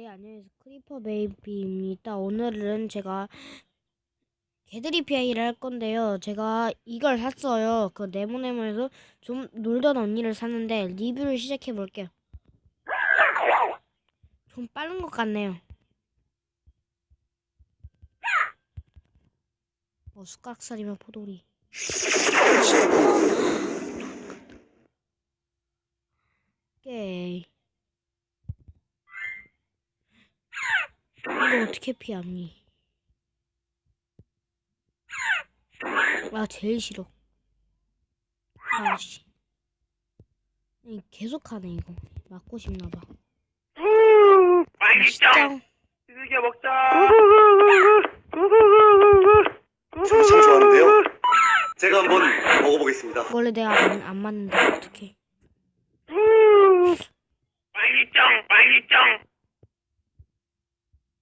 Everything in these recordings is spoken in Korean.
네, 안녕하세요. 크리퍼 베이비입니다. 오늘은 제가 개들이 피아이를 할 건데요. 제가 이걸 샀어요. 그 네모네모에서 좀 놀던 언니를 샀는데 리뷰를 시작해 볼게요. 좀 빠른 것 같네요. 어, 숟가락 살이면 포도리. 오케이. 이거 어떻게 피합니? 아 제일 싫어. 아씨. 이 계속하네 이거. 맞고 싶나봐. 맛있다. 즐겨 먹자. 참 좋아하는데요. 제가 한번 먹어보겠습니다. 원래 내가 안, 안 맞는데 어떡해. 맛있다. 맛있다.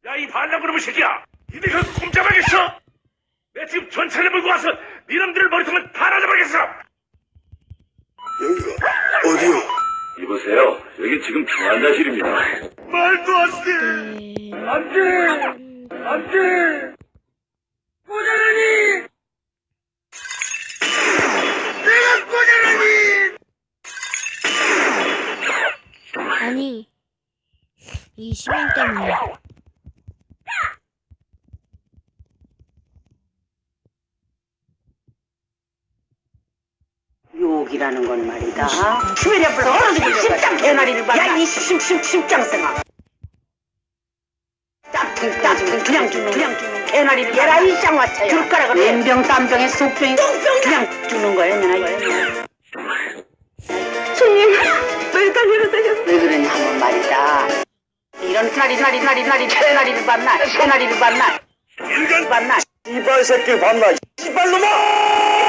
야, 이 반란 그놈의 새끼야. 니들 그 꼼짝하겠어? 내 지금 전차를 몰고 와서 니놈들을 머리통을 다 날려버리겠어. 여기가 어디요? 이보세요. 여기 지금 중환자실입니다. 말도 안 돼. 네. 안 돼! 안 돼! 꼬자라니! 내가 꼬자라니! 아니 이 시민 때문에. 욕이라는 건 말이다. 시베리아 불러 얼어지고 심장 대나리를 봤다. 야이 심심 심장생아. 짝퉁 짝퉁 그냥 죽는 그냥 죽는 대나리를 얘라 이 쌍화차야. 귤가락을 왼병 땀병에 속병이 그냥 죽는 거야 얘나. 손님 왜 달려드세요? 왜 그러냐 하면 말이다. 이런 나리 나리 나리 나리 대나리를 봤나 대나리를 봤나 인간 봤나 이발 새끼 봤나?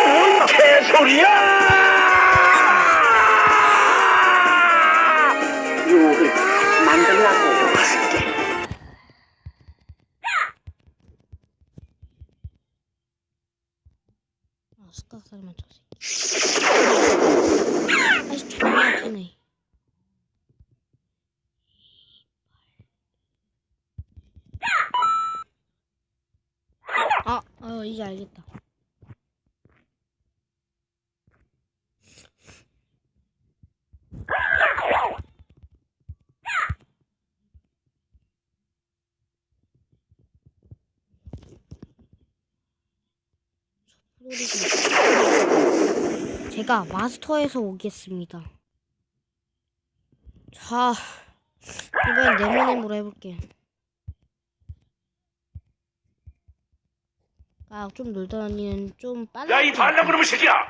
뭔 개소리야! 숟가락살만 저 새끼. 아씨 존나 아프네. 아, 어 이제 알겠다. 제가 마스터에서 오겠습니다. 자, 이번엔 네모네모로 해볼게요. 아, 좀 놀던 언니는 좀 빨리. 야, 이 반란그놈의 새끼야!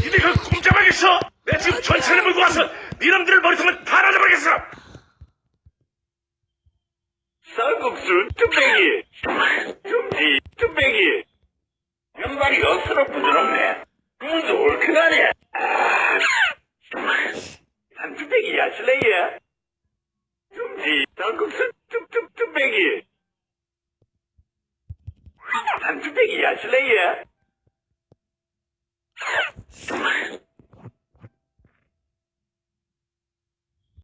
니들 그 꼼짝하겠어? 내 지금 전차를 몰고 와서 니놈들을 머리통을 다 날려버리겠어. 쌀국수 뚝배기! tum지 뚝배기! 면발이 억수로 부드럽네. 물도 얼큰하네. 아, 한 뚝배기 야, 실례야. tum지 쌀국수 뚝뚝 뚝배기! 한 뚝배기 야, 실례야.